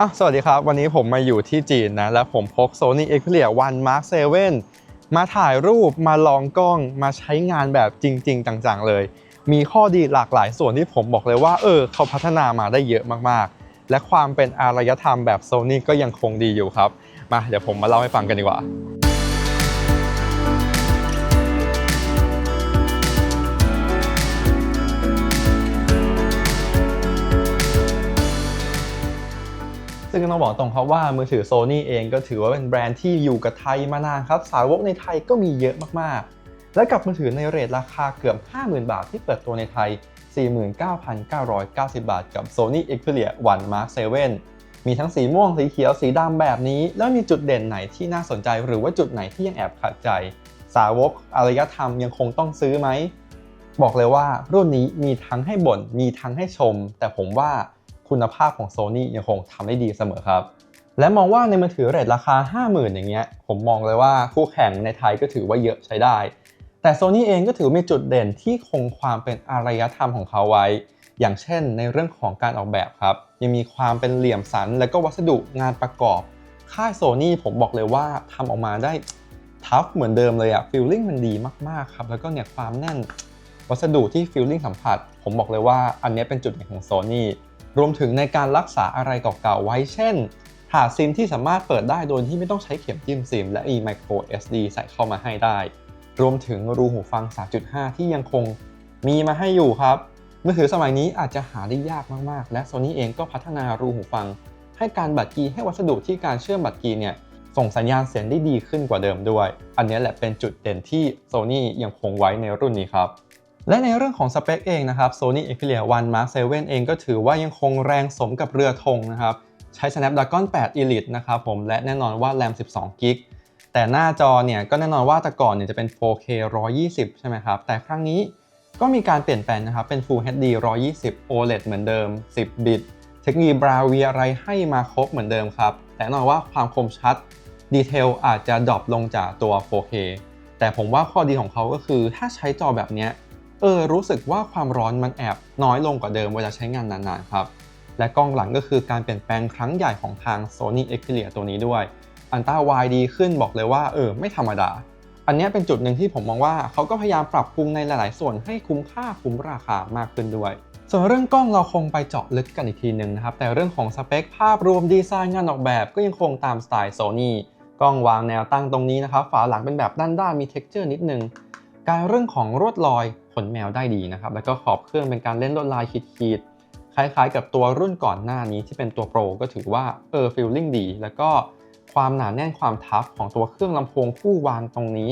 อะสวัสดีครับ วันนี้ผมมาอยู่ที่จีนนะ แล้วผมพก Sony Xperia 1 Mark 7 มาถ่ายรูปมาลองกล้องมาใช้งานแบบจริง ๆ จังๆ เลย มีข้อดีหลากหลายส่วนที่ผมบอกเลยว่า เออ เขาพัฒนามาได้เยอะมากๆ และความเป็นอารยธรรมแบบ Sony ก็ยังคงดีอยู่ครับ มาเดี๋ยวผมมาเล่าให้ฟังกันดีกว่า ซึ่งก็ต้องบอกตรงครับว่ามือถือ Sony เองก็ถือว่าเป็นแบรนด์ที่อยู่กับไทยมานานครับ สาวกในไทยก็มีเยอะมากๆ และกับมือถือในเรทราคาเกือบ 50,000 บาทที่เปิดตัวในไทย 49,990 บาทกับ Sony Xperia One Mark 7มีทั้งสีม่วงสีเขียวสีดำแบบนี้ แล้วมีจุดเด่นไหนที่น่าสนใจ หรือว่าจุดไหนที่ยังแอบขัดใจ สาวกอารยธรรมยังคงต้องซื้อไหมบอกเลยว่ารุ่นนี้มีทั้งให้บ่นมีทั้งให้ชม แต่ผมว่า คุณภาพของ Sony ยังคงทำได้ดีเสมอครับ และมองว่าในมือถือเรทราคา 50,000 อย่างเงี้ย ผมมองเลยว่าคู่แข่งในไทยก็ถือว่าเยอะใช้ได้ แต่ Sony เองก็ถือมีจุดเด่นที่คงความเป็นอารยธรรมของเขาไว้ อย่างเช่น ในเรื่องของการออกแบบครับ ยังมีความเป็นเหลี่ยมสัน และก็วัสดุงานประกอบ ค่าย Sony ผมบอกเลยว่าทำออกมาได้ทัฟเหมือนเดิมเลยอะฟีลลิ่งมันดีมาก ๆ ครับ แล้วก็เนี่ยความแน่น วัสดุที่ฟีลลิ่งสัมผัส ผมบอกเลยว่าอันนี้เป็นจุดเด่นของ Sony รวมถึงในการรักษาอะไรเก่าๆไว้เช่นถาซิมที่สามารถเปิดได้โดยที่ไม่ต้องใช้เข็มจิ้มซิม และ e micro SD ใส่เข้ามาให้ได้ รวมถึงรูหูฟัง 3.5 ที่ยังคงมีมาให้อยู่ครับมือถือสมัยนี้อาจจะหาได้ยากมากๆ และ Sony เองก็พัฒนารูหูฟัง ให้การบัดกีให้วัสดุที่การเชื่อมบัดกีเนี่ยส่งสัญญาณเสียงได้ดีขึ้นกว่าเดิมด้วย อันนี้แหละเป็นจุดเด่นที่ Sony ยังคงไว้ในรุ่นนี้ครับ และในเรื่องของสเปคเองนะครับ Sony Xperia One Mark 7 เองก็ถือว่ายังคงแรงสมกับเรือธงนะครับ ใช้ Snapdragon 8 Elite นะครับผม และแน่นอนว่า RAM 12 g b แต่หน้าจอเนี่ยก็แน่นอนว่าแต่ก่อนเนี่ยจะเป็น 4K 120 ใช่ไหมครับ แต่ครั้งนี้ก็มีการเปลี่ยนแปลงนะครับ เป็น Full HD 120 OLED เหมือนเดิม 10 บิต เทคโนโลยีบราวเวียอะไรให้มาครบเหมือนเดิมครับ แต่แน่นอนว่าความคมชัด ดีเทลอาจจะดรอปลงจากตัว 4K แต่ผมว่าข้อดีของเขาก็คือถ้าใช้จอแบบเนี้ย เออรู้สึกว่าความร้อนมันแอบน้อยลงกว่าเดิมเวลาใช้งานนานๆครับ และกล้องหลังก็คือการเปลี่ยนแปลงครั้งใหญ่ของทาง Sony Xperia ตัวนี้ด้วยอันต้าไวดีขึ้นบอกเลยว่าเออไม่ธรรมดา อันนี้เป็นจุดหนึ่งที่ผมมองว่าเขาก็พยายามปรับปรุงในหลาย ๆ ส่วนให้คุ้มค่าคุ้มราคามากขึ้นด้วย ส่วนเรื่องกล้องเราคงไปเจาะลึกกันอีกทีหนึ่งนะครับ แต่เรื่องของสเปคภาพรวมดีไซน์งานออกแบบก็ยังคงตามสไตล์ Sony กล้องวางแนวตั้งตรงนี้นะครับ ฝาหลังเป็นแบบด้านๆมี texture นิดนึง การเรื่องของลวดลอยขนแมวได้ดีนะครับ แล้วก็ขอบเครื่องเป็นการเล่นลวดลายขีดๆคล้ายๆ กับตัวรุ่นก่อนหน้านี้ที่เป็นตัวโปรก็ถือว่าเออฟีลลิ่งดี แล้วก็ความหนาแน่นความทัฟของตัวเครื่องลำโพงคู่วางตรงนี้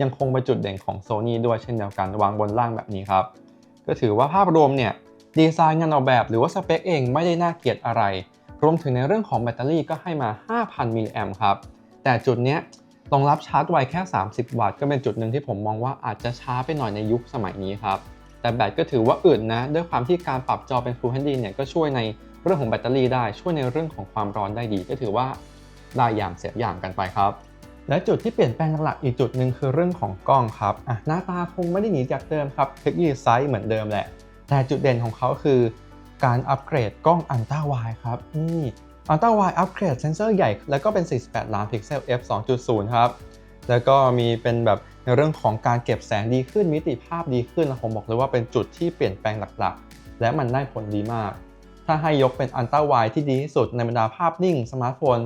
ยังคงเป็นจุดเด่นของ Sony ด้วยเช่นเดียวกันวางบนล่างแบบนี้ครับ ก็ถือว่าภาพรวมเนี่ยดีไซน์งานออกแบบหรือว่าสเปคเองไม่ได้น่าเกลียดอะไร รวมถึงในเรื่องของแบตเตอรี่ก็ให้มา 5,000มิลลิแอมครับ แต่จุดเนี้ย รองรับชาร์จไวแค่ 30 วัตต์ก็เป็นจุดหนึ่งที่ผมมองว่าอาจจะช้าไปหน่อยในยุคสมัยนี้ครับ แต่แบตก็ถือว่าอึดนะ ด้วยความที่การปรับจอเป็น Full HD เนี่ยก็ช่วยในเรื่องของแบตเตอรี่ได้ช่วยในเรื่องของความร้อนได้ดี ก็ถือว่าได้อย่างเสียอย่างกันไปครับ และจุดที่เปลี่ยนแปลงหลักอีกจุดหนึ่งคือเรื่องของกล้องครับอะหน้าตาคงไม่ได้หนีจากเดิมครับเทคโนโลยีไซส์เหมือนเดิมแหละ แต่จุดเด่นของเขาคือ การอัปเกรดกล้องอันต้าไวครับนี่ อัลตร้าไวอัปเกรดเซนเซอร์ใหญ่ แล้วก็เป็น 48 ล้านพิกเซล f 2.0 ครับ แล้วก็มีเป็นแบบในเรื่องของการเก็บแสงดีขึ้นมิติภาพดีขึ้นผมบอกเลยว่าเป็นจุดที่เปลี่ยนแปลงหลักๆ และมันได้ผลดีมาก ถ้าให้ยกเป็นอันต้าไวที่ดีที่สุดในบรรดาภาพนิ่ง สมาร์ทโฟน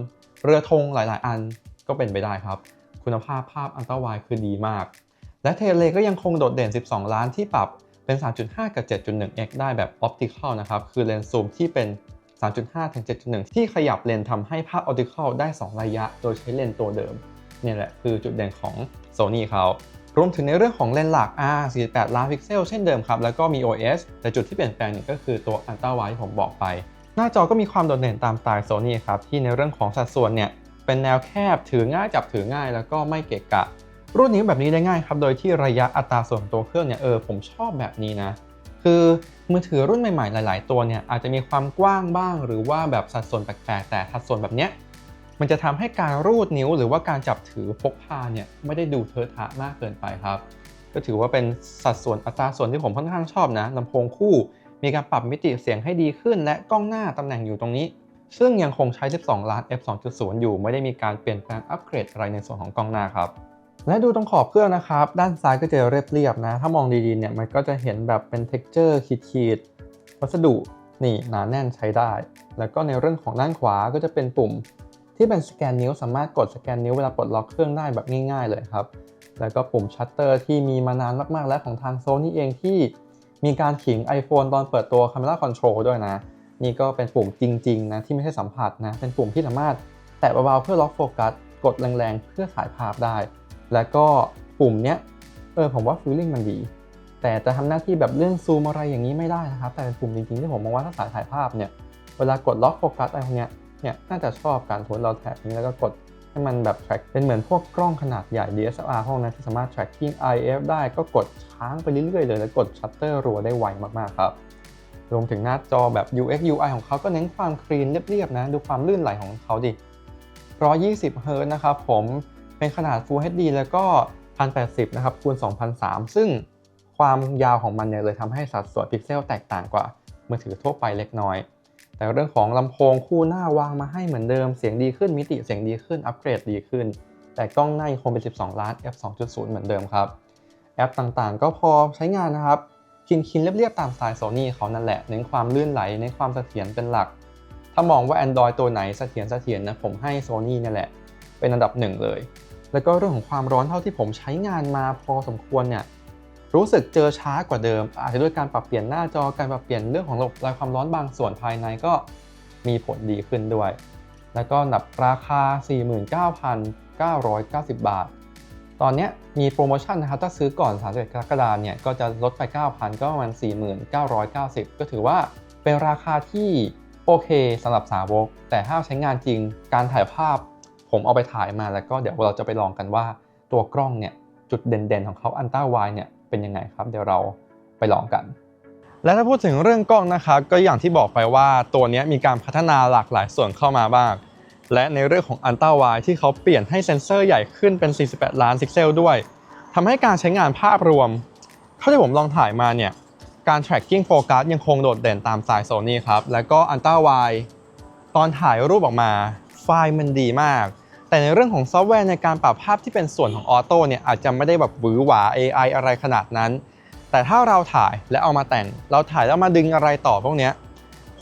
เรือธงหลายๆ อันก็เป็นไปได้ครับ คุณภาพภาพอันต้าไวคือดีมาก และเทเลก็ยังคงโดดเด่น 12 ล้านที่ปรับเป็น 3.5 กับ 7.1x ได้แบบออปติคอลนะครับ คือเลนส์ซูมที่เป็น 3.5 ถึง 7.1 ที่ขยับเลนทำให้ภาพออปติคอลได้ 2 ระยะ โดยใช้เลนตัวเดิมเนี่ยแหละคือจุดเด่นของ Sony เขารวมถึงในเรื่องของเลนส์หลัก R 48 ล้านพิกเซลเช่นเดิมครับ แล้วก็มี OS แต่จุดที่เปลี่ยนแปลงเนี่ยก็คือตัว Ultra Wide ที่ผมบอกไป หน้าจอก็มีความโดดเด่นตามสไตล์ Sony ครับ ที่ในเรื่องของสัดส่วนเนี่ย เป็นแนวแคบถือง่ายจับถือง่าย แล้วก็ไม่เกะกะ รุ่นนี้แบบนี้ได้ง่ายครับ โดยที่ระยะอัตราส่วนของตัวเครื่องเนี่ยเออผมชอบแบบนี้นะ คือมือถือรุ่นใหม่ๆ หลาย ๆ ตัวเนี่ยอาจจะมีความกว้างบ้าง หรือว่าแบบสัดส่วนแปลกๆ แต่สัดส่วนแบบเนี้ยมันจะทำให้การรูดนิ้วหรือว่าการจับถือพกพาเนี่ยไม่ได้ดูเทอะทะมากเกินไปครับ ก็ถือว่าเป็นสัดส่วนอัตราส่วนที่ผมค่อนข้างชอบนะลำโพงคู่ มีการปรับมิติเสียงให้ดีขึ้น และกล้องหน้าตำแหน่งอยู่ตรงนี้ ซึ่งยังคงใช้ 12 ล้าน f 2.0 อยู่ ไม่ได้มีการเปลี่ยนแปลงอัปเกรดอะไรในส่วนของกล้องหน้าครับ และดูตรงขอบเครื่องนะครับ ด้านซ้ายก็จะเรียบๆนะ ถ้ามองดีๆเนี่ยมันก็จะเห็นแบบเป็น texture ขีดๆวัสดุนี่หนาแน่นใช้ได้ แล้วก็ในเรื่องของด้านขวาก็จะเป็นปุ่ม ที่เป็นสแกนนิ้วสามารถกดสแกนนิ้วเวลาปลดล็อกเครื่องได้แบบง่าย ๆ เลยครับ แล้วก็ปุ่มชัตเตอร์ที่มีมานานมากๆ แล้วของทางโซนี่เองที่มีการขิง iPhone ตอนเปิดตัว Camera Control ด้วยนะ นี่ก็เป็นปุ่มจริงๆนะที่ไม่ใช่สัมผัสนะ เป็นปุ่มที่สามารถแตะเบาๆเพื่อล็อกโฟกัส กดแรงๆ เพื่อถ่ายภาพได้ แล้วก็ปุ่มเนี้ยเออผมว่าฟีลลิ่งมันดี แต่จะทำหน้าที่แบบเรื่องซูมอะไรอย่างนี้ไม่ได้นะครับ แต่เป็นปุ่มจริงๆที่ผมมองว่าถ้าสายถ่ายภาพเนี่ยเวลากดล็อกโฟกัสอะไรพวกเนี้ยเนี่ยน่าจะชอบการทวนเราแท็บนี้แล้วก็กดให้มันแบบ track เป็นเหมือนพวกกล้องขนาดใหญ่ DSLR พวกนั้นที่สามารถ tracking IF ได้ก็กดค้างไปเรื่อยๆเลย แล้วกดชัตเตอร์รัวได้ไวมากๆครับ รวมถึงหน้าจอแบบ UX UI ของเขาก็เน้นความคลีนเรียบๆนะ ดูความลื่นไหลของเขาดิ 120เฮิร์ตนะครับผม เป็นขนาด Full HD แล้วก็ 1080 นะครับคูณ2003 ซึ่งความยาวของมันเนี่ยเลยทำให้สัดส่วนพิกเซลแตกต่างกว่ามือถือทั่วไปเล็กน้อย แต่เรื่องของลำโพงคู่หน้าวางมาให้เหมือนเดิมเสียงดีขึ้นมิติเสียงดีขึ้นอัปเกรดดีขึ้น แต่กล้องหน้ายังคงเป็น 12 ล้าน f 2.0 เหมือนเดิมครับ แอปต่างๆ ก็พอใช้งานนะครับคินคินเรียบๆตามสไตล์โซนี่เขานั่นแหละเน้นความลื่นไหลเน้นความเสถียรเป็นหลัก ถ้ามองว่า Android ตัวไหนเสถียรเสถียรนะผมให้ Sony นี่แหละ เป็นอันดับหนึ่งเลย แล้วก็เรื่องของความร้อนเท่าที่ผมใช้งานมาพอสมควรเนี่ยรู้สึกเจอช้ากว่าเดิม อาจจะด้วยการปรับเปลี่ยนหน้าจอการปรับเปลี่ยนเรื่องของระบบระบายความร้อนบางส่วนภายในก็มีผลดีขึ้นด้วย แล้วก็หนับราคา 49,990 บาท ตอนนี้มีโปรโมชั่นนะครับถ้าซื้อก่อน31กรกฎาคมเนี่ยก็จะลดไป 9,000 ก็ประมาณ 4,990 ก็ถือว่าเป็นราคาที่โอเคสำหรับสาวก แต่ถ้าใช้งานจริงการถ่ายภาพ ผมเอาไปถ่ายมาแล้วก็เดี๋ยวเราจะไปลองกันว่า ตัวกล้องเนี่ยจุดเด่นๆของเขาอันต้าไวเนี่ยเป็นยังไงครับ เดี๋ยวเราไปลองกัน และถ้าพูดถึงเรื่องกล้องนะครับก็อย่างที่บอกไปว่าตัวนี้มีการพัฒนาหลากหลายส่วนเข้ามาบ้างและในเรื่องของอันต้าไวที่เขาเปลี่ยนให้เซ็นเซอร์ใหญ่ขึ้นเป็น 48 ล้านพิกเซลด้วยทำให้การใช้งานภาพรวม เท่าที่ผมลองถ่ายมาเนี่ยการ tracking focus ยังคงโดดเด่นตามสายโซนี่ครับ แล้วก็อันต้าไวตอนถ่ายรูปออกมา ไฟล์มันดีมาก แต่ในเรื่องของซอฟต์แวร์ในการปรับภาพที่เป็นส่วนของออโต้เนี่ยอาจจะไม่ได้แบบหวือหวา AI อะไรขนาดนั้น แต่ถ้าเราถ่ายและเอามาแต่ง เราถ่ายแล้วมาดึงอะไรต่อพวกนี้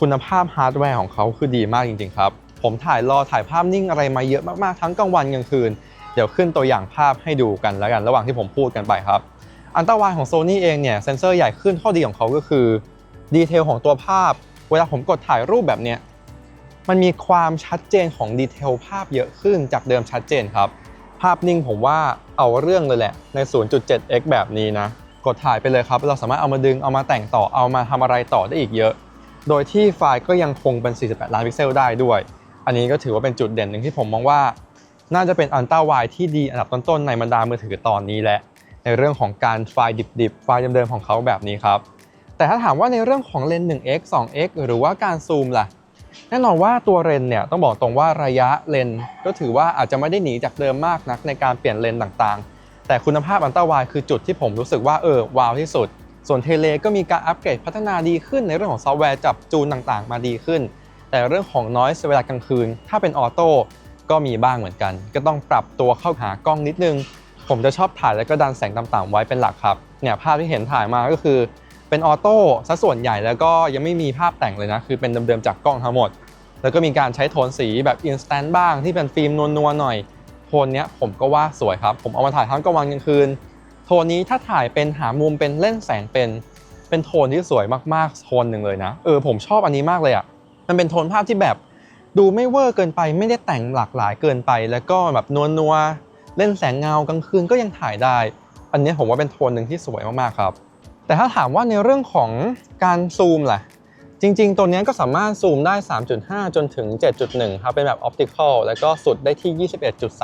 คุณภาพฮาร์ดแวร์ของเขาคือดีมากจริงๆครับ ผมถ่ายรอถ่ายภาพนิ่งอะไรมาเยอะมากๆทั้งกลางวันกลางคืน เดี๋ยวขึ้นตัวอย่างภาพให้ดูกันแล้วกันระหว่างที่ผมพูดกันไปครับอันตรายของ Sony เองเนี่ยเซนเซอร์ใหญ่ขึ้นข้อดีของเขาก็คือดีเทลของตัวภาพ เวลาผมกดถ่ายรูปแบบเนี้ย มันมีความชัดเจนของดีเทลภาพเยอะขึ้นจากเดิมชัดเจนครับ ภาพนิ่งผมว่าเอาเรื่องเลยแหละใน 0.7x แบบนี้นะ กดถ่ายไปเลยครับ เราสามารถเอามาดึงเอามาแต่งต่อเอามาทำอะไรต่อได้อีกเยอะ โดยที่ไฟล์ก็ยังคงเป็น 48 ล้านพิกเซลได้ด้วย อันนี้ก็ถือว่าเป็นจุดเด่นหนึ่งที่ผมมองว่า น่าจะเป็นอันต้าไวที่ดีอันดับต้นๆในบรรดามือถือตอนนี้แหละในเรื่องของการไฟล์ดิบๆ ไฟล์เดิมๆของเขาแบบนี้ครับแต่ถ้าถามว่าในเรื่องของเลนส์ 1x 2x หรือว่าการซูมล่ะ แน่นอนว่าตัวเลนเนี่ยต้องบอกตรงว่าระยะเลนก็ถือว่าอาจจะไม่ได้หนีจากเดิมมากนักในการเปลี่ยนเลนต่างๆ แต่คุณภาพอันต้าไวคือจุดที่ผมรู้สึกว่าเออว้าวที่สุด ส่วนเทเลก็มีการอัปเกรดพัฒนาดีขึ้นในเรื่องของซอฟต์แวร์จับจูนต่างๆ มาดีขึ้น แต่เรื่องของ noise เวลากลางคืน ถ้าเป็นออโต้ก็มีบ้างเหมือนกัน ก็ต้องปรับตัวเข้าหากล้องนิดนึง ผมจะชอบถ่ายแล้วก็ดันแสงต่ำๆไว้เป็นหลักครับเนี่ยภาพที่เห็นถ่ายมาก็คือ เป็นออโต้ซะส่วนใหญ่แล้วก็ยังไม่มีภาพแต่งเลยนะ คือเป็นเดิมๆจากกล้องทั้งหมด แล้วก็มีการใช้โทนสีแบบ instant บ้างที่เป็นฟิล์มนัวๆหน่อย โทนเนี้ยผมก็ว่าสวยครับ ผมเอามาถ่ายทั้งกลางวันกลางคืน โทนนี้ถ้าถ่ายเป็นหามุมเป็นเล่นแสงเป็น เป็นโทนที่สวยมากๆโทนหนึ่งเลยนะ เออผมชอบอันนี้มากเลยอะ่ะ มันเป็นโทนภาพที่แบบดูไม่เวอร์เกินไปไม่ได้แต่งหลากหลายเกินไป แล้วก็แบบนัวๆเล่นแสงเงากลางคืนก็ยังถ่ายได้ อันนี้ผมว่าเป็นโทนหนึ่งที่สวยมากๆครับ แต่ถ้าถามว่าในเรื่องของการซูมล่ะ จริง ๆ ตัวนี้ก็สามารถซูมได้ 3.5 จนถึง 7.1 ครับ เป็นแบบออปติคอลแล้วก็สุดได้ที่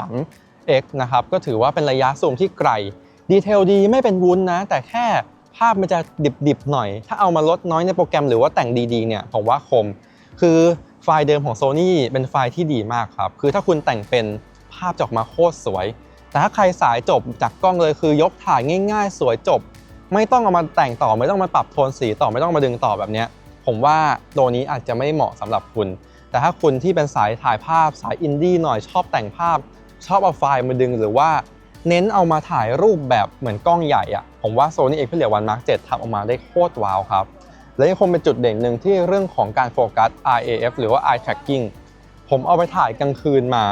21.3 x นะครับ ก็ถือว่าเป็นระยะซูมที่ไกล ดีเทลดีไม่เป็นวุ้นนะ แต่แค่ภาพมันจะดิบ ๆ หน่อย ถ้าเอามาลดน้อยในโปรแกรมหรือว่าแต่งดีๆ เนี่ย ผมว่าคม คือไฟล์เดิมของ Sony เป็นไฟล์ที่ดีมากครับ คือถ้าคุณแต่งเป็นภาพจะออกมาโคตรสวย แต่ถ้าใครสายจบจากกล้องเลยคือยกถ่ายง่าย ๆ สวยจบ ไม่ต้องเอามาแต่งต่อไม่ต้องมาปรับโทนสีต่อไม่ต้องมาดึงต่อแบบนี้ผมว่าตัวนี้อาจจะไม่เหมาะสำหรับคุณ แต่ถ้าคุณที่เป็นสายถ่ายภาพสายอินดี้หน่อยชอบแต่งภาพ ชอบเอาไฟล์มาดึงหรือว่าเน้นเอามาถ่ายรูปแบบเหมือนกล้องใหญ่อะผมว่า Sony Xperia One Mark 7ทำออกมาได้โคตรว้าวครับ และยังคงเป็นจุดเด่นหนึ่งที่เรื่องของการโฟกัส RAF หรือว่า eye tracking ผมเอาไปถ่ายกลางคืนมา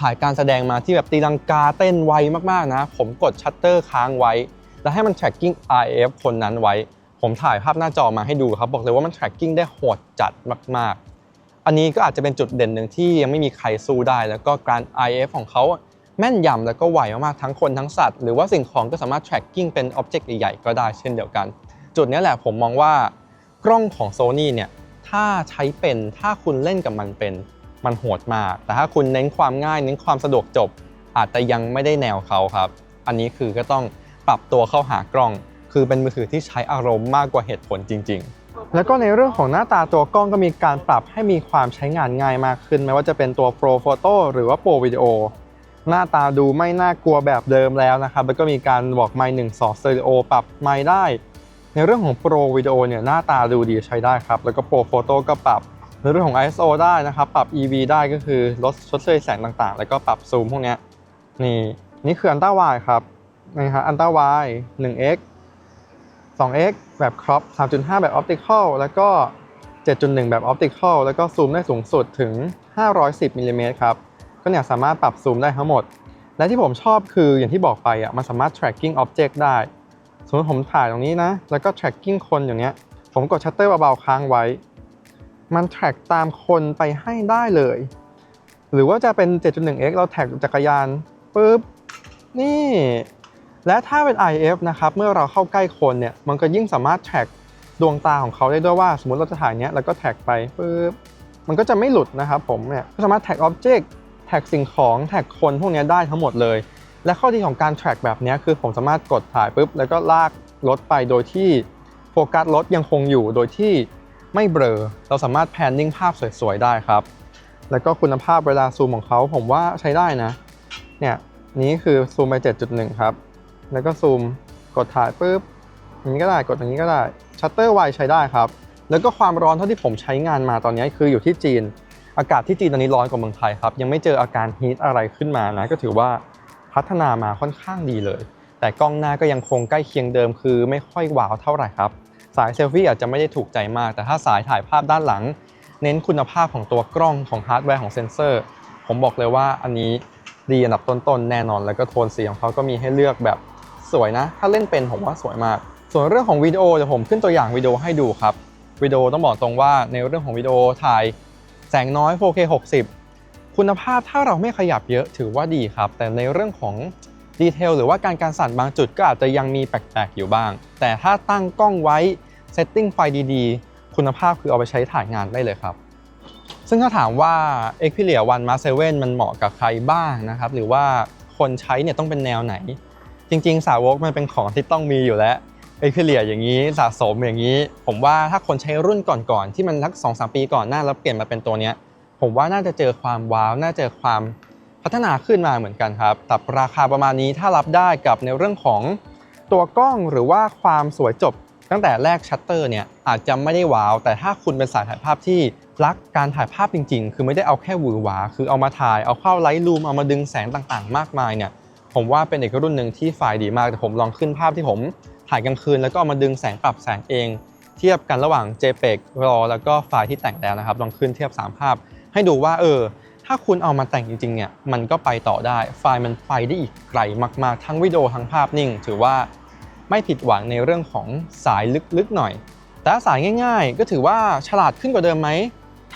ถ่ายการแสดงมาที่แบบตีลังกาเต้นไวมากๆนะ ผมกดชัตเตอร์ค้างไว้ แล้วให้มัน tracking RF คนนั้นไว้ ผมถ่ายภาพหน้าจอมาให้ดูครับ บอกเลยว่ามัน tracking ได้โหดจัดมาก ๆ อันนี้ก็อาจจะเป็นจุดเด่นหนึ่งที่ยังไม่มีใครสู้ได้ แล้วก็การ RF ของเขาแม่นยำแล้วก็ไวมากๆทั้งคนทั้งสัตว์ หรือว่าสิ่งของก็สามารถ tracking เป็น object ใหญ่ๆก็ได้เช่นเดียวกัน จุดนี้แหละผมมองว่ากล้องของ Sony เนี่ยถ้าใช้เป็นถ้าคุณเล่นกับมันเป็นมันโหดมาก แต่ถ้าคุณเน้นความง่ายเน้นความสะดวกจบ อาจจะยังไม่ได้แนวเขาครับ อันนี้คือก็ต้อง ปรับตัวเข้าหากล้อง คือเป็นมือถือที่ใช้อารมณ์มากกว่าเหตุผลจริง ๆแล้วก็ในเรื่องของหน้าตาตัวกล้องก็มีการปรับให้มีความใช้งานง่ายมากขึ้น ไม่ว่าจะเป็นตัว Pro Photo หรือว่า Pro Video หน้าตาดูไม่น่ากลัวแบบเดิมแล้วนะครับ แล้วก็มีการบอกไมค์หนึ่งสองสเตอริโอปรับไมค์ได้ ในเรื่องของ Pro Video เนี่ยหน้าตาดูดีใช้ได้ครับ แล้วก็ Pro Photo ก็ปรับในเรื่องของ ISO ได้นะครับ ปรับ EV ได้ก็คือลดชดเชยแสงต่างๆ แล้วก็ปรับซูมพวกนี้นี่นี่คืออันต้าวายครับ นี่ครับอันต้าวาย 1x 2x แบบ crop 3.5 แบบ optical แล้วก็ 7.1 แบบ optical แล้วก็ซูมได้สูงสุดถึง 510มิลลิเมตรครับ ก็เนี่ยสามารถปรับซูมได้ทั้งหมด และที่ผมชอบคืออย่างที่บอกไปอะมันสามารถ tracking object ได้ สมมติผมถ่ายตรงนี้นะ แล้วก็ tracking คนอย่างเงี้ย ผมกดชัตเตอร์เบาๆค้างไว้ มัน track ตามคนไปให้ได้เลย หรือว่าจะเป็น 7.1x เรา track จักรยานปุ๊บนี่ และถ้าเป็น IF นะครับ เมื่อเราเข้าใกล้คนเนี่ย มันก็ยิ่งสามารถ track ดวงตาของเขาได้ด้วยว่า สมมติเราจะถ่ายเนี้ย แล้วก็ track ไปปุ๊บ มันก็จะไม่หลุดนะครับผมเนี่ย ก็สามารถ track object แท็กสิ่งของ แท็กคนพวกนี้ได้ทั้งหมดเลย และข้อดีของการ track แบบนี้คือผมสามารถกดถ่ายปุ๊บ แล้วก็ลากรถไปโดยที่โฟกัสรถยังคงอยู่ โดยที่ไม่เบลอ เราสามารถแพนนิ่งภาพสวยๆได้ครับ แล้วก็คุณภาพเวลาซูมของเขาผมว่าใช้ได้นะ เนี่ย นี้คือซูมไป 7.1 ครับ แล้วก็ซูม กดถ่ายปุ๊บอย่างนี้ก็ได้กดอย่างนี้ก็ได้ชัตเตอร์ไวใช้ได้ครับ แล้วก็ความร้อนเท่าที่ผมใช้งานมาตอนนี้คืออยู่ที่จีน อากาศที่จีนตอนนี้ร้อนกว่าเมืองไทยครับ ยังไม่เจออาการฮีทอะไรขึ้นมานะ ก็ถือว่าพัฒนามาค่อนข้างดีเลย แต่กล้องหน้าก็ยังคงใกล้เคียงเดิมคือไม่ค่อยว้าวเท่าไหร่ครับ สายเซลฟี่อาจจะไม่ได้ถูกใจมาก แต่ถ้าสายถ่ายภาพด้านหลัง เน้นคุณภาพของตัวกล้องของฮาร์ดแวร์ของเซนเซอร์ ผมบอกเลยว่าอันนี้ดีอันดับต้นๆแน่นอน แล้วก็โทนสีของเขาก็มีให้เลือกแบบ สวยนะ ถ้าเล่นเป็นผมว่าสวยมาก ส่วนเรื่องของวิดีโอเดี๋ยวผมขึ้นตัวอย่างวิดีโอให้ดูครับวิดีโอต้องบอกตรงว่าในเรื่องของวิดีโอถ่ายแสงน้อย 4K 60 คุณภาพถ้าเราไม่ขยับเยอะถือว่าดีครับ แต่ในเรื่องของดีเทลหรือว่าการการสั่นบางจุดก็อาจจะยังมีแปลกๆอยู่บ้าง แต่ถ้าตั้งกล้องไว้เซตติ้งไฟดีๆ คุณภาพคือเอาไปใช้ถ่ายงานได้เลยครับ ซึ่งถ้าถามว่า Xperia One Mark 7มันเหมาะกับใครบ้างนะครับ หรือว่าคนใช้เนี่ยต้องเป็นแนวไหน จริง ๆ สาวกมันเป็นของที่ต้องมีอยู่แล้วเอ็กเพลียอย่างนี้สะสมอย่างนี้ ผมว่าถ้าคนใช้รุ่นก่อนๆที่มันทักสองสปีก่อนหน้าแล้วเปลี่ยนมาเป็นตัวเนี้ย ผมว่าน่าจะเจอความว้าวน่าจะเจอความพัฒนาขึ้นมาเหมือนกันครับแต่ราคาประมาณนี้ถ้ารับได้กับในเรื่องของตัวกล้องหรือว่าความสวยจบตั้งแต่แรกชัตเตอร์เนี่ยอาจจะไม่ได้ว้าว แต่ถ้าคุณเป็นสายถ่ายภาพที่รักการถ่ายภาพจริง ๆ คือไม่ได้เอาแค่หวือหวา คือเอามาถ่ายเอาเข้าไลท์รูมเอามาดึงแสงต่างๆ มากมายเนี่ย ผมว่าเป็นอีกรุ่นหนึ่งที่ไฟล์ดีมากแต่ผมลองขึ้นภาพที่ผมถ่ายกลางคืน แล้วก็เอามาดึงแสงปรับแสงเอง เทียบกันระหว่าง JPEG RAW แล้วก็ไฟล์ที่แต่งแล้วนะครับลองขึ้นเทียบ 3 ภาพ ให้ดูว่าเออถ้าคุณเอามาแต่งจริงๆเนี่ยมันก็ไปต่อได้ไฟล์มันไปได้อีกไกลมากๆ ทั้งวิดีโอทั้งภาพนิ่ง ถือว่าไม่ผิดหวังในเรื่องของสายลึกๆหน่อย แต่สายง่าย ๆ ก็ถือว่าฉลาดขึ้นกว่าเดิมไหม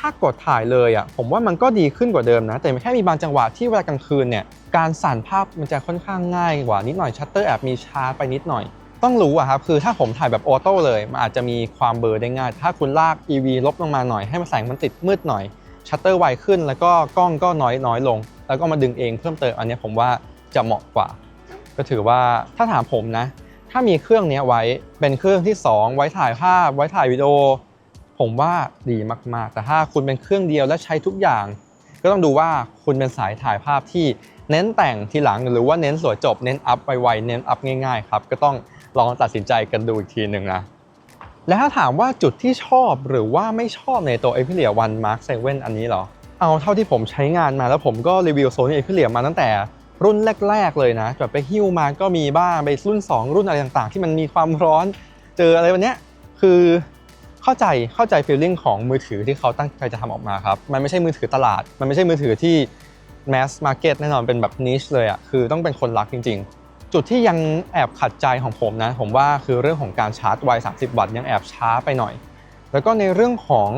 ถ้ากดถ่ายเลยอะผมว่ามันก็ดีขึ้นกว่าเดิมนะ แต่แค่มีบางจังหวะที่เวลากลางคืนเนี่ยการสั่นภาพมันจะค่อนข้างง่ายกว่านิดหน่อยชัตเตอร์แอบมีช้าไปนิดหน่อย ต้องรู้อะครับคือถ้าผมถ่ายแบบออโต้เลยมันอาจจะมีความเบลอได้ง่าย ถ้าคุณลาก EV ลบลงมาหน่อยให้มันแสงมันติดมืดหน่อยชัตเตอร์ไวขึ้นแล้วก็กล้องก็น้อยน้อยลง แล้วก็มาดึงเองเพิ่มเติมอันนี้ผมว่าจะเหมาะกว่า ก็ถือว่าถ้าถามผมนะ ถ้ามีเครื่องนี้ไว้เป็นเครื่องที่ 2 ไว้ถ่ายภาพ ไว้ถ่ายวิดีโอ ผมว่าดีมากๆ แต่ถ้าคุณเป็นเครื่องเดียวและใช้ทุกอย่าง ก็ต้องดูว่าคุณเป็นสายถ่ายภาพที่เน้นแต่งทีหลังหรือว่าเน้นสวยจบเน้นอัพไวๆเน้นอัพง่ายๆครับก็ต้องลองตัดสินใจกันดูอีกทีหนึ่งนะและถ้าถามว่าจุดที่ชอบหรือว่าไม่ชอบในตัว Xperia One Mark 7 อันนี้หรอ เอาเท่าที่ผมใช้งานมาแล้วผมก็รีวิว Sony Xperia มาตั้งแต่รุ่นแรก ๆ เลยนะแบบไปหิ้วมาก็มีบ้างไปรุ่น 2 รุ่นอะไรต่างๆ ที่มันมีความร้อนเจออะไรวันเนี้ยคือ เข้าใจเข้าใจฟีลลิ่งของมือถือที่เขาตั้งใจจะทำออกมาครับ มันไม่ใช่มือถือตลาด มันไม่ใช่มือถือที่ mass market แน่นอนเป็นแบบ niche เลยอะ่ะคือต้องเป็นคนรักจริง ๆ จุดที่ยังแอบขัดใจของผมนะ ผมว่าคือเรื่องของการชาร์จไว 30 วัตต์ยังแอบช้าไปหน่อย แล้วก็ในเรื่องของ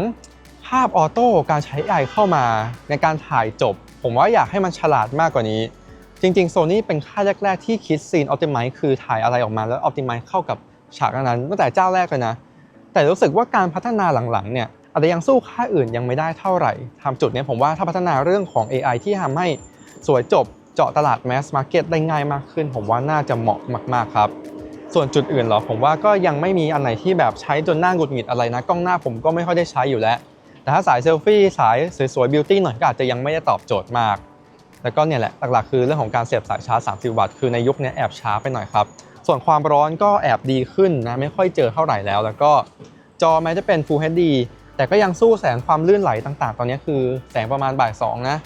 ภาพออโต้การใช้ AI เข้ามาในการถ่ายจบ ผมว่าอยากให้มันฉลาดมากกว่านี้ จริงๆ Sony เป็นค่ายแรก ๆ ที่คิดซีนออ t ติ i z e คือถ่ายอะไรออกมาแล้วออ t ติ i z e เข้ากับฉากนั้นตั้งแต่เจ้าแรกเลยนะ แต่รู้สึกว่าการพัฒนาหลังๆเนี่ยอาจจะยังสู้ค่ายอื่นยังไม่ได้เท่าไหร่ทำจุดเนี้ยผมว่าถ้าพัฒนาเรื่องของ AI ที่ทำให้สวยจบเจาะตลาด mass market ได้ง่ายมากขึ้น ผมว่าน่าจะเหมาะมากๆครับ ส่วนจุดอื่นเหรอผมว่าก็ยังไม่มีอันไหนที่แบบใช้จนหน้าหงุดหงิดอะไรนะกล้องหน้าผมก็ไม่ค่อยได้ใช้อยู่แล้ว แต่ถ้าสายเซลฟี่สายสวยๆบิวตี้หน่อยก็อาจจะยังไม่ได้ตอบโจทย์มาก แล้วก็เนี่ยแหละหลักๆคือเรื่องของการเสียบสายชาร์จ 30 วัตต์คือในยุคนี้แอบช้าไปหน่อยครับ ส่วนความร้อนก็แอบดีขึ้นนะไม่ค่อยเจอเท่าไหร่แล้ว แล้วก็จอแม้จะเป็น Full HD แต่ก็ยังสู้แสงความลื่นไหลต่างๆ ตอนนี้คือแสงประมาณบ่ายสองนะ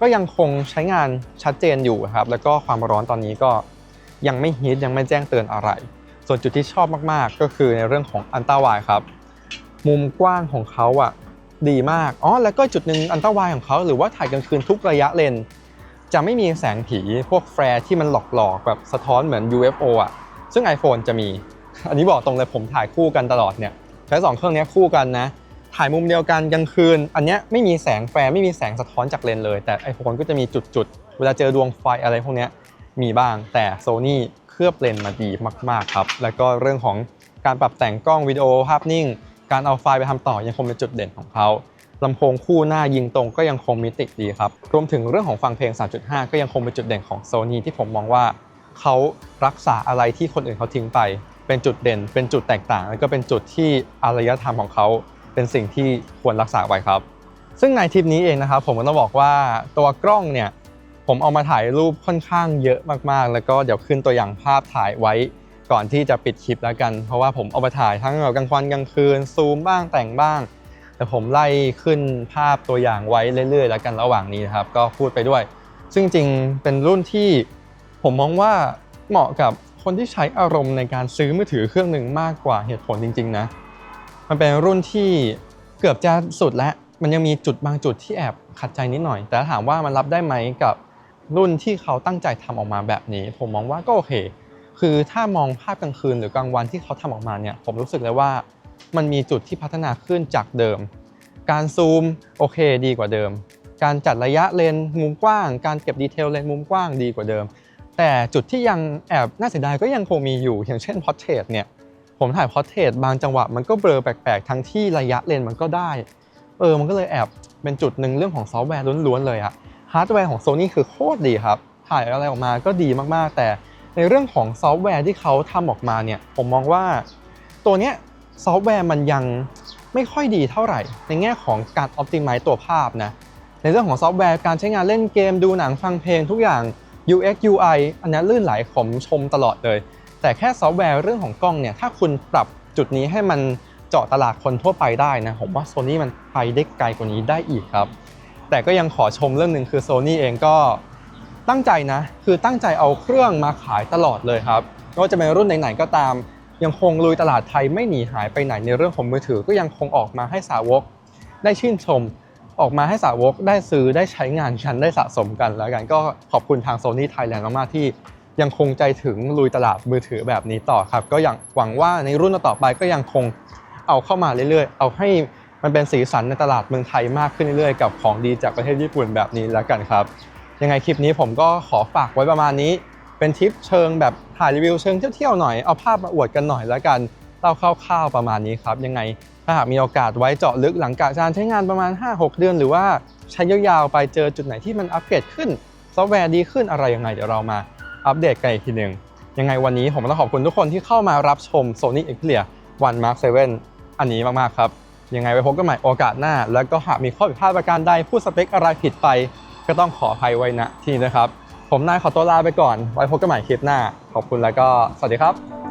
ก็ยังคงใช้งานชัดเจนอยู่ครับ แล้วก็ความร้อนตอนนี้ก็ยังไม่ฮีทยังไม่แจ้งเตือนอะไร ส่วนจุดที่ชอบมากๆ ก็คือในเรื่องของอันต้าไวครับ มุมกว้างของเขาอะดีมากอ๋อแล้วก็จุดหนึ่งอันต้าไวของเขาหรือว่าถ่ายกลางคืนทุกระยะเลน จะไม่มีแสงผีพวกแฟร์ที่มันหลอกๆแบบสะท้อนเหมือน UFO อะ ซึ่ง iPhone จะมี อันนี้บอกตรงเลยผมถ่ายคู่กันตลอดเนี่ยใช้สองเครื่องนี้คู่กันนะ ถ่ายมุมเดียวกันกลางคืน อันเนี้ยไม่มีแสงแฟร์ไม่มีแสงสะท้อนจากเลนเลย แต่ iPhone ก็จะมีจุดๆ เวลาเจอดวงไฟอะไรพวกเนี้ยมีบ้าง แต่ Sony เคลือบเลนมาดีมากๆครับ แล้วก็เรื่องของการปรับแต่งกล้องวิดีโอภาพนิ่ง การเอาไฟล์ไปทำต่อยังคงเป็นจุดเด่นของเขา ลำโพงคู่หน้ายิงตรงก็ยังคงมิติดีครับ รวมถึงเรื่องของฟังเพลง 3.5 ก็ยังคงเป็นจุดเด่นของ Sony ที่ผมมองว่าเขารักษาอะไรที่คนอื่นเขาทิ้งไป เป็นจุดเด่น เป็นจุดแตกต่าง แล้วก็เป็นจุดที่อารยธรรมของเขาเป็นสิ่งที่ควรรักษาไว้ครับ ซึ่งในทริปนี้เองนะครับ ผมก็ต้องบอกว่าตัวกล้องเนี่ยผมเอามาถ่ายรูปค่อนข้างเยอะมากๆ แล้วก็เดี๋ยวขึ้นตัวอย่างภาพถ่ายไว้ก่อนที่จะปิดคลิปแล้วกัน เพราะว่าผมเอาไปถ่ายทั้งแบบกลางวันกลางคืนซูมบ้างแต่งบ้าง แต่ผมไล่ขึ้นภาพตัวอย่างไว้เรื่อยๆ แล้วกันระหว่างนี้นะครับ ก็พูดไปด้วย ซึ่งจริงเป็นรุ่นที่ผมมองว่าเหมาะกับคนที่ใช้อารมณ์ในการซื้อมือถือเครื่องหนึ่งมากกว่าเหตุผลจริง ๆ นะ มันเป็นรุ่นที่เกือบจะสุดแล้ว มันยังมีจุดบางจุดที่แอบขัดใจนิดหน่อย แต่ถาถามว่ามันรับได้ไหมกับรุ่นที่เขาตั้งใจทำออกมาแบบนี้ ผมมองว่าก็โอเค คือถ้ามองภาพกลางคืนหรือกลางวันที่เขาทำออกมาเนี่ย ผมรู้สึกเลยว่า มันมีจุดที่พัฒนาขึ้นจากเดิม การซูมโอเคดีกว่าเดิม การจัดระยะเลนมุมกว้าง การเก็บดีเทลเลนมุมกว้างดีกว่าเดิม แต่จุดที่ยังแอบน่าเสียดายก็ยังคงมีอยู่ อย่างเช่นพอร์เทรตเนี่ยผมถ่ายพอร์เทรตบางจังหวะมันก็เบลอแปลกๆ ทั้งที่ระยะเลนมันก็ได้ เออ มันก็เลยแอบเป็นจุดหนึ่งเรื่องของซอฟต์แวร์ล้วนๆเลยอะฮาร์ดแวร์ของ Sony คือโคตรดีครับ ถ่ายอะไรออกมาก็ดีมากๆ แต่ในเรื่องของซอฟต์แวร์ที่เขาทำออกมาเนี่ย ผมมองว่าตัวเนี้ย ซอฟต์แวร์มันยังไม่ค่อยดีเท่าไหร่ ในแง่ของการ optimize ตัวภาพนะ ในเรื่องของซอฟต์แวร์การใช้งานเล่นเกมดูหนังฟังเพลงทุกอย่าง UX UI อันนี้ลื่นไหลผมชมตลอดเลย แต่แค่ซอฟต์แวร์เรื่องของกล้องเนี่ยถ้าคุณปรับจุดนี้ให้มันเจาะตลาดคนทั่วไปได้นะ ผมว่า Sony มันไปได้ไกลกว่านี้ได้อีกครับ แต่ก็ยังขอชมเรื่องหนึ่งคือ Sony เองก็ตั้งใจนะ คือตั้งใจเอาเครื่องมาขายตลอดเลยครับไม่ว่าจะเป็นรุ่นไหนๆก็ตาม ยังคงลุยตลาดไทยไม่หนีหายไปไหนในเรื่องของมือถือก็ยังคงออกมาให้สาวก ได้ชื่นชม ออกมาให้สาวกได้ซื้อได้ใช้งานกันได้สะสมกันแล้วกันก็ขอบคุณทาง Sony Thailand มากๆที่ยังคงใจถึงลุยตลาดมือถือแบบนี้ต่อครับ ก็ยังหวังว่าในรุ่นต่อไปก็ยังคงเอาเข้ามาเรื่อยๆ เอาให้มันเป็นสีสันในตลาดเมืองไทยมากขึ้นเรื่อยๆ กับของดีจากประเทศญี่ปุ่นแบบนี้แล้วกันครับ ยังไงคลิปนี้ผมก็ขอฝากไว้ประมาณนี้ เป็นทริปเชิงแบบถ่ายรีวิวเชิงเที่ยวๆหน่อย เอาภาพมาอวดกันหน่อยแล้วกันเล่าคร่าวๆประมาณนี้ครับ ยังไงถ้าหากมีโอกาสไว้เจาะลึกหลังจาการใช้งานประมาณ 5-6 เดือน หรือว่าใช้ยาวๆไปเจอจุดไหนที่มันอัปเกรดขึ้นซอฟต์แวร์ดีขึ้นอะไรยังไงเดี๋ยวเรามาอัปเดตกันอีกทีหนึ่งยังไงวันนี้ผมต้องขอบคุณทุกคนที่เข้ามารับชม Sony Xperia One Mark 7 อันนี้มากๆครับยังไงไว้พบกันใหม่โอกาสหน้า แล้วก็หากมีข้อผิดพลาดประการใดพูดสเปคอะไรผิดไป ก็ต้องขออภัยไว้ณที่นี้นะครับ ผมนายขอตัวลาไปก่อน ไว้พบกันใหม่คลิปหน้า ขอบคุณแล้วก็สวัสดีครับ